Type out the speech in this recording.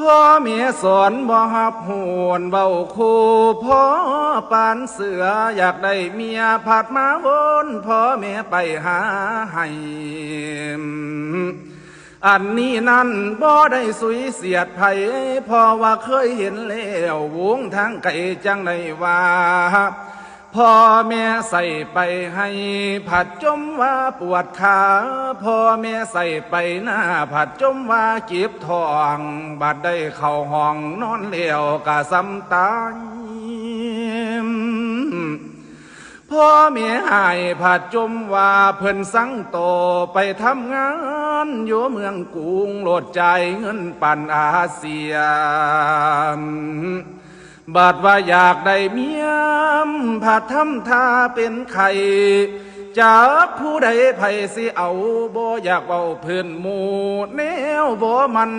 พ่อเมียสอนบ่ฮับหวนเบาคูพ่อปานเสืออยากได้เมียผัดมาวนพ่อเมียไปหาให้อันนี้นั่นบ่ได้สุยเสียดไผเพอว่าเคยเห็นแล้ววงทางไก่จังได้ว่า พ่อแม่ใส่ไปให้ ผัดจมว่าปวดขาพ่อแม่ใส่ไปหน้า ผัดจมว่าเก็บทอง บัดได้เข้าห้องนอนเลี้ยวกะซ้ำตายพ่อเมียหายผาดจมว่าเพิ่นสังโตไปทำงานอยู่เมืองกรุงโหลดใจเงินปันอาเซียนบาดว่าอยากได้เมียำผาดทำทาเป็นไข่จากผู้ใดไผสิเอาบ่อยากเอาเพื่อนหมู่แนวบ่มัน